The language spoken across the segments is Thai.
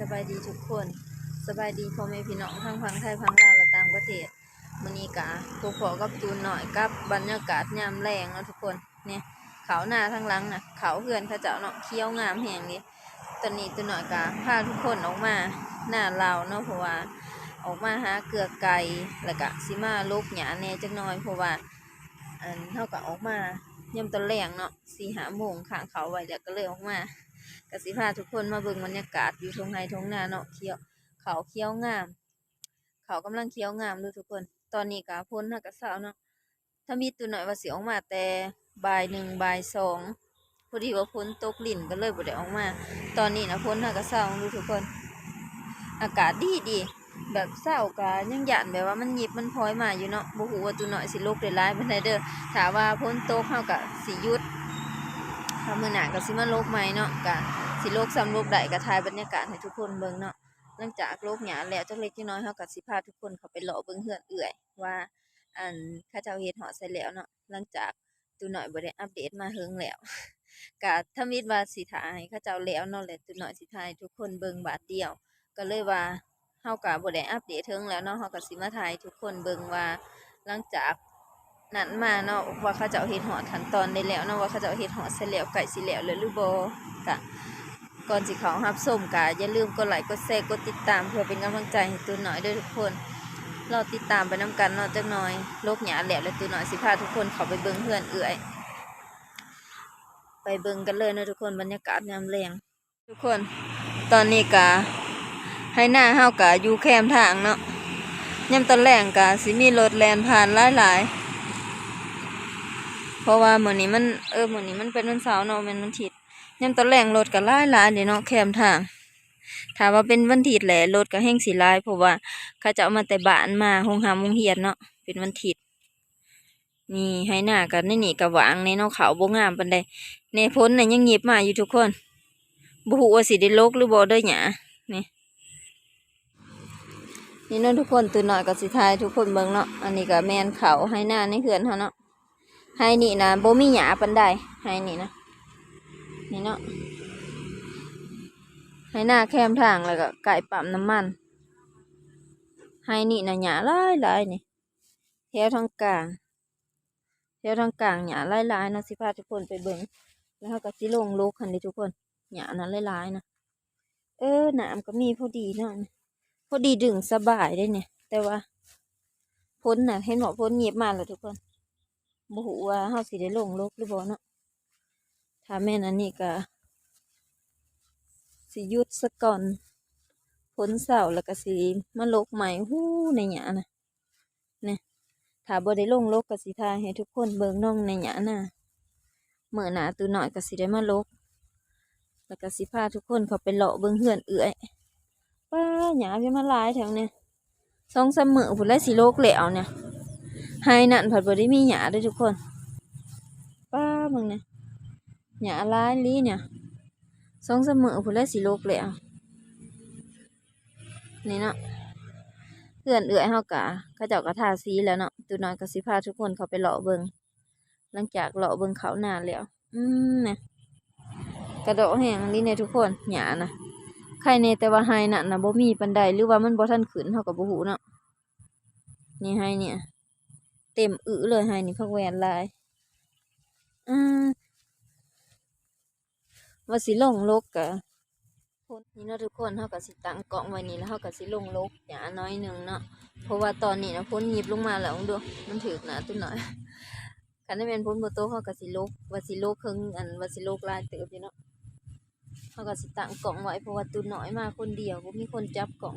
สบายดีทุกคนสบายดีพ่อแม่พี่น้องทั้งพังไทยพังลาวและต่างประเทศมื้อนี้กะพวกพ่อกับตูนหน่อยกับบรรยากาศยามแรงนะทุกคนเนี่ยเขาหน้าทั้งหลังน่ะเขาเฮือนเขาเจ้าเนาะเคี้ยวงามแห่งนี่ตอนนี้ตูนหน่อยกะพาทุกคนออกมาหน้าเราวเนาะเพราะว่าออกมาหาเกลือไก่แล้วก็สิมาลกหญ้าแน่จักหน่อยเพราะว่าอันเฮาก็ออกมายามตอนแรงเนาะ4-5โมงข้างเขาไว้แล้วก็เลยออกมา กสิพาทุกคนมาเบิ่งบรรยากาศอยู่ทงไฮทงนาเนาะเขียวเขาเขียวงาม เขากำลังเขียวงามดูทุกคน ตอนนี้กะพ้นหักกะเสาเนาะถ้ามีตัวหน่อยว่าสิออกมาแต่บ่ายหนึ่งบ่ายสองพอดีว่าพ้นตกลิ่นก็เลยบ่ได้ออกมา ตอนนี้นะพ้นหักกะเสาดูทุกคน อากาศดีดีแบบเศร้ากะยังหยันแบบว่ามันหยิบมันพลอยมาอยู่เนาะบ่ฮู้ว่าตัวหน่อยสิลกได้หลายปานใดเด้อถ้าว่าพ้นตกเฮากะสิหยุดถ้ามื้อหน้าก็สิมาโลกใหม่เนาะก็ สิโลกซ้ำโลกใดก็ถ่ายบรรยากาศให้ทุกคนเบิ่งเนาะหลังจากโลกหยาแล้วจักเล็กจักน้อยเฮาก็สิพาทุกคนเขาไปเลาะเบิ่งเฮือนเอื้อย ว่าอันเขาเจ้าเฮ็ดฮอใส่แล้วเนาะหลังจากตูน้อยบ่ได้อัปเดตมาเฮิงแล้วก็ถ้ามิดว่าสิถ่ายให้าเจ้าแล้วเนาะแหล้วตูน้อยสิถ่ายทุกคนเบิ่งบาดเดียว ก็เลยว่าเฮาก็บ่ได้อัปเดตเฮิงแล้วเนาะเฮาก็สิมาถ่ายทุกคนเบิ่งว่าหลังจากนั้นมาเนาะว่าเขาเจ้าเฮ็ดฮอขั้นตอนได้แล้วเนาะว่าเขาเจ้าเฮ็ดฮอดเสร็จแล้วไก่สิแล้วแล้วหรือบ่ก็ ก่อนสิเขารับชมก็อย่าลืมกดไลค์กดแชร์กดติดตามเพื่อเป็นกำลังใจให้ตูนหน่อยด้วยทุกคน เราติดตามไปนํกันเนาจักหน่อยโลกหยาแหล้วแล้วตูนหน่อยสิพาทุกคนเขาไปเบิ่งเพื่อนเอื้อย ไปเบิ่งกันเลยนะทุกคนบรรยากาศยามแลงทุกคน ตอนนี้ก็ให้หน้าเฮาก็อยู่แคมทางเนาะยามตอนแรงก็สิมีรถแลนผ่านหลายๆเพราะว่าเหมือนนี้มันเออเหมือนนี้มันเป็นวันเสาร์เนาะแม่นวันอาทิตย์ ยามตอนแรงรถก็หลายหลายเด้เนาะแคมทางถ้าว่าเป็นวันอาทิตย์แหละรถก็แฮ่งสิหลายเพราะว่าเขาจะเอามาแต่บ้านมาโรงหามโรงเรียนเนาะเป็นวันอาทิตย์นี่ให้หน้ากันนี่นี่ก็หวางในเนาะเขาบ่งามปานใดในพ้นในยังหยิบมาอยู่ทุกคนบ่ฮู้ว่าสิได้ลกหรือบ่เด้หยานี่นี่เนาะทุกคนตื่นหน่อยก็สิทายทุกคนเบิ่งเนาะอันนี้ก็แมนเขาให้หน้าในเขื่อนเฮาเนาะให้นี่นะบ่มีหยาปันใดให้นี่นะ นี่เนาะให้หน้าแคมทางแล้วก็ไก่ปั๊มน้ำมัน ให้นี่นะหยาหลายหลายนี่แถวทางกลางแถวทางกลางหยาหลายหลายๆเนะสิพาทุกคนไปเบิ่งแล้วก็สิลงลูกคันนี้ทุกคนหยานั้นหลายๆนะเออน้ำก็มีพอดีเนาะพอดีดึงสบายได้เนี่ย แต่ว่าพ้นนะเห็นบอกพ้นเงียบมาแล้วทุกคนบ่ฮู้ว่าเฮาสิได้ลงลกหรือบ่เนาะ ถ้าแม่นอันนี้ก็สิยุดซะก่อนพ้นเสาร์แล้วก็สิมาลกใหม่ฮู้ในหยานะเนี่ยถ้าบ่ได้ลงลกก็สิถ่ายให้ทุกคนเบิ่งน้องในหยาน่ะมื้อหนาตูน้อยก็สิได้มาลกแล้วก็สิพาทุกคนเขาไปเลาะเบิ่งเฮือนเอื้อยป้าหยาพี่มาลายแถวเนี่ยสองสมือพุ่นแล้วสิลกแล้วเนี่ยไฮนั่นผัดบได้มีหยาด้วยทุกคน ป้ามึงเนี่ย หยาลายลีเนี่ยสองเสมอพุ่นแล้วสิโลกแล้วนี่เนาะเพื่อนเอื้อยเฮากะเขาเจ้ากระทาสีแล้วเนาะตูน้อยก็สิพาทุกคนเขาไปเลาะเบิงหลังจากเลาะเบิงเขานานแล้ว อืมเนี่ยกระโดดแห้งนี่เนี่ยทุกคนหยานะใครในแต่ว่าไฮนั่นนะบ่มีปันไดหรือว่ามันบ่ทันขึ้นเฮากับบ่ฮู้เนาะนี่ไฮเนี่ย เต็มอึเลยให้นี่พักแวนลายอืม ว่าสิลงลกกะนนี่เนาะทุกคนเฮากับสิตังกล่องไว้นี่แล้วเฮากับสิลงลกอย่าน้อยหนึ่งเนาะเพราะว่าตอนนี้นะพ้นหยิบลงมาแล้วดูมันถือหนาตุ้นหน่อยขันได้เป็นพ้นโมโต้เฮากับสิลกว่าสิลกครึ่งอันว่าสิลกลายเติบอยู่เนาะเฮากับสิตังกล่องไว้เพราะว่าตุ้นน้อยมาคนเดียวก็มีคนจับกล่อง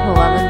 Apple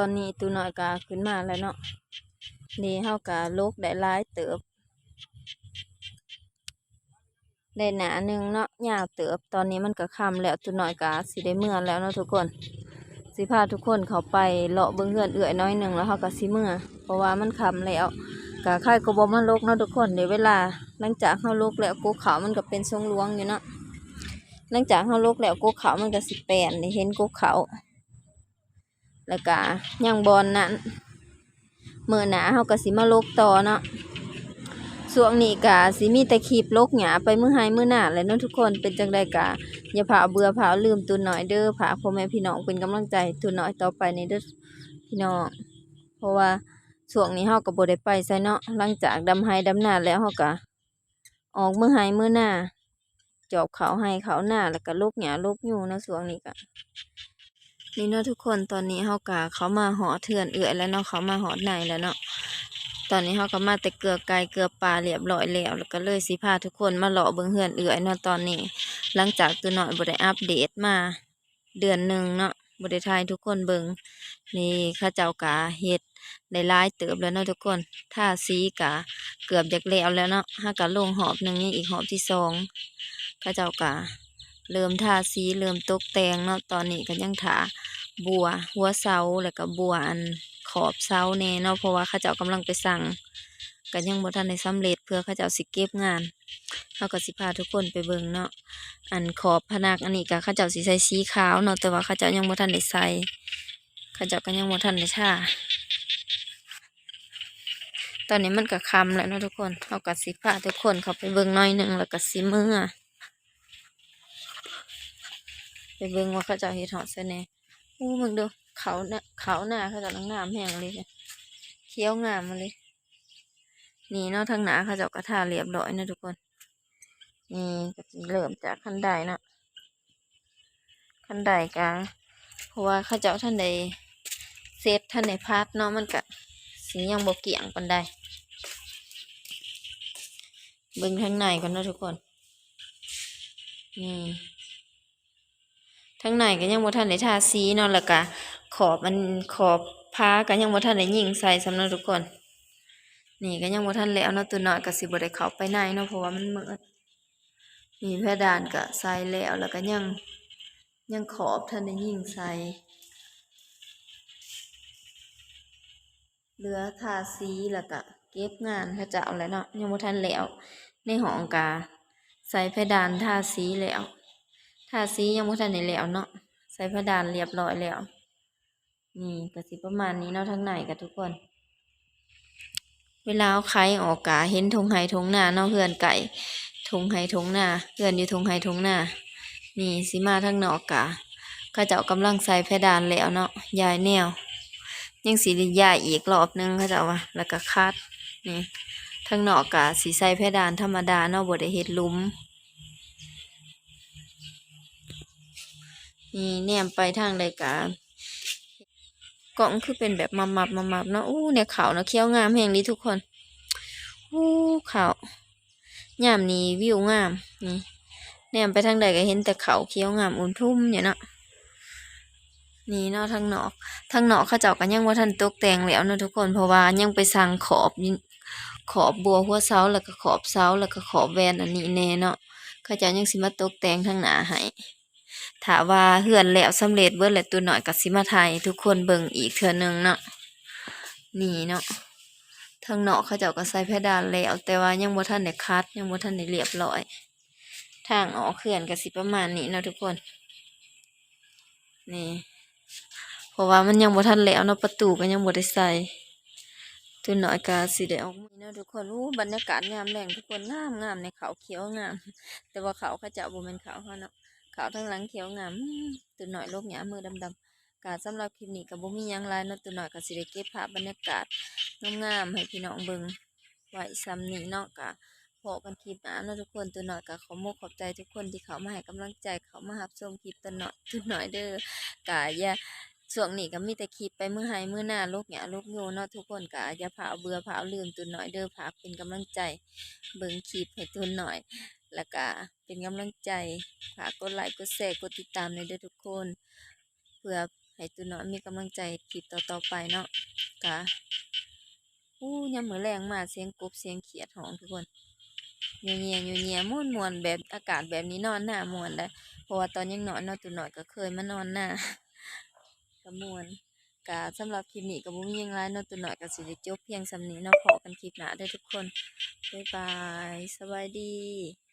ตอนนี้ตูน้อยกาขึ้นมาแล้วเนาะนี่เฮากะลกได้หลายเติบได้หนาหนึ่งเนาะยาวเติบตอนนี้มันก็คำแล้วตูน้อยกาสิได้เมื่อแล้วเนาะทุกคนสิพาทุกคนเขาไปเลาะเบิ่งเฮือนเอื่อยน้อยหนึ่งแล้วเฮาก็สิเมื่อเพราะว่ามันคำแล้วกะค่ายกบ่มาลกเนาะทุกคนเดี๋ยวเวลา หลังจากเฮาลกแล้วกูเขามันก็เป็นทรงลวงอยู่เนาะหลังจากเฮาลกแล้วกูเขามันก็สิแปนเห็นกูเขา แล้วก็ยังบอลนั้นเมื้อหนาเฮาก็สิมาลกต่อเนาะช่วงนี้กะสิมีแต่คลิปลกหยาไปมื้อไห้มื้อหน้าแหละเนาะทุกคนเป็นจังไดกะอย่าพาเบื่อพาลืมตุนหน่อยเด้อพาพ่อแม่พี่น้องเป็นกำลังใจตุนหน่อยต่อไปในเด้อพี่น้องเพราะว่าช่วงนี้เฮาก็บ่ได้ไปไสเนาะหลังจากดำไห้ดำนาแล้วเฮาก็ออกมื้อไห้มื้อหน้าจอบเขาให้เขาหน้าแล้วก็ลกหญ้าลกยูเนาะช่วงนี้ก็ นี่เนาะทุกคนตอนนี้เฮากะเขามาหอเถื่อนเอื้อยแล้วเนาะเขามาหอในแล้วเนาะตอนนี้เขาก็มาแต่เกลือไก่เกลือปลาเรียบร้อยแล้วแล้วก็เลยสิพาทุกคนมาเลาะเบิ่งเฮือนเอื่อยเนาะตอนนี้ หลังจากตัวน้อยบ่ได้อัปเดตมา เดือนหนึ่งเนาะบ่ได้ทายทุกคนเบิ่งนี่ข้าเจ้ากะเฮ็ดได้ลายเติบแล้วเนาะทุกคนท่าสีกะเกือบจะแล้วแล้วเนาะห้ากะลงหอบหนึ่งนี่อีกหอบที่สองข้าเจ้ากะ เริ่มทาสีเริ่มตกแต่งเนาะตอนนี้ก็ยังถาบัว หัวเสาแล้วก็บัวอันขอบเสาแน่เนาะเพราะว่าเขาเจ้ากำลังไปสั่งก็ยังบ่ทันได้สำเร็จเพื่อเขาเจ้าสิเก็บงานเฮาก็สิพาทุกคนไปเบิ่งเนาะอันขอบผนักอันนี้ก็เขาเจ้าสิใส่สีขาวเนาะแต่ว่าเขาเจ้ายังบ่ทันได้ใส่เขาเจ้าก็ยังบ่ทันได้ทาตอนนี้มันก็ค่ำแล้วเนาะทุกคนเฮาก็สิพาทุกคนเข้าไปเบิ่งหน่อยหนึงแล้วก็สิมื้อ ไปเบิ่งว่าเขาเจ้าเฮ็ดฮอดไสแน่อู้มึงดูเขาเน่ะเขาหน้าเขาจะงามแห้งเลยเนี่ยเคี้ยวงามมาเลย นี่เนาะทางหนาเขาเจะกระทาเรียบร้อยนะทุกคน นี่ก็เริ่มจากขั้นใดนะขั้นใดกะเพราะว่าเขาเจ้าท่านใดเซตท่านใดพาดเนาะมันกะสียังบกเกี่ยงปันใดเบิ่งทางในก่อนเนาะทุกคน นี่ ทั้งในก็ยังบ่ทันได้ทาสีเนาะแล้วก็ขอบมันขอบผ้าก็ยังบ่ทันได้ยิงใส่สำหรับทุกคน นี่ก็ยังบ่ทันแล้วเนาะตัวน้อยก็สิบ่ได้เข้าไปในเนาะเพราะว่ามันมืดนี่เพดานก็ใส่แล้วแล้วก็ยังยังขอบทันได้ยิงใส่เหลือทาสีแล้วก็เก็บงานเขาจะเอาแล้วเนาะยังบ่ทันแล้วในห้องกาใส่เพดานทาสีแล้ว ทาสียังบ่ทันได้แล้วเนาะใส่เพดานเรียบร้อยแล้ว นี่ก็สิประมาณนี้เนาะทางในกับทุกคน เวลาเอาไข่ออกกาเห็นทงไห้ทงหน้าเนาะเฮือนไก่ทงไห้ทงหน้าเฮือนอยู่ทงไห้ทงหน้านี่สิมาทางนอกกาเขาเจ้ากำลังใส่เพดานแล้วเนาะยายแนว ยังสิได้ย้ายอีกรอบนึงเขาเจ้าว่าแล้วก็คัดนี่ทางนอกกาสิใส่เพดานธรรมดาเนาะบ่ได้เฮ็ดลุม นี่แนมไปทางใดการกล่องคือเป็นแบบมับมับมับมับเนาะอู้เนี่ยขาวเนาะเขียวงามแห่งนี้ทุกคนอู้ขาวงามนี่วิวงามนี่แนมไปทางใดก็เห็นแต่เขาเขียวงามอุ่นทุ่มเนี่ยเนาะนี่เนาะทางนอกทางนอกเขาเจ้ากันยังว่าทันตกแต่งแล้วเนาะทุกคนเพราะว่ายังไปสั่งขอบขอบบัวหัวเสาแล้วก็ขอบเสาแล้วก็ขอบแวนอันนี้แน่เนาะเขาเจ้ายังสิมาตกแต่งทางหน้าให้ ถ้าว่าเฮือนแล้วสำเร็จเบิดแล้วตัวหน้อยก็สิมาถ่ายทุกคนเบิ่งอีกเทื่อหนึงเนาะนี่เนาะทางเนอกเขาเจ้าก็ใส่เพดานแล้วแต่ว่ายังบ่ทันได้คัด ยังบ่ทันได้เรียบร้อย ทางออกเขื่อนก็สิประมาณนี้เนาะทุกคน นี่ เพราะว่ามันยังบ่ทันแล้วเนาะประตูก็ยังบ่ได้ใส่ตัวหน้อยก็สิได้ออกมาเนะทุกคนอู้บรรยากาศยามแลงทุกคนงามงามในเขาเขียวงาม แต่ว่าเขาเขาเจ้าบ่แม่นเขาเฮาเนาะ ขาวทั้งหลังเขียวงามตัวหน่อยโลกหยามือดำๆกาสำหรับคลิปนี้ก็บ่มียังหลายนาะตัวหน่อยก็สิได้เก็บภาพบรรยากาศงามๆให้พี่น้องเบิ่งไว้ซ้ำนี้เนาะก็พบกันคลิปน้าเนะทุกคนตัวหน่อยก็ขอมกขอบใจทุกคนที่เขามาให้กำลังใจเขามารับชมคลิปตัวหน่อยตัวหน่อยเด้อกะอย่าช่วงนี้ก็มีแต่คลิปไปมื้อไห้มื้อหน้าโลกหยาโลกโยเนาะทุกคนก็อย่าเอาเบื่อเอาลืมตัวหน่อยเด้อพาเป็นกำลังใจเบิ่งคลิปให้ตัวหน่อย แล้วก็เป็นกำลังใจฝากกดไลค์กดแชร์กดติดตามในด้อทุกคน เพื่อให้ตูน้อยมีกำลังใจคลิปต่อๆไปเนาะกะอู้ยามมื้อแรงมากเสียงกบเสียงเขียดฮ้องทุกคนอยู่เงียอยู่เงียม่วนๆแบบอากาศแบบนี้นอนหน้ามวนได้เพราะว่าตอนยังนอยเนาะตูน้อยก็เคยมานอนหน้าก็ม่วนกะสำหรับคลิปนี้ก็บ่มีหยังหลายเนาะตูน้อยก็สิได้จบเพียงสำนี้นาะพอกันคลิปหน้าเด้ทุกคนบ๊ายบายสวัสดี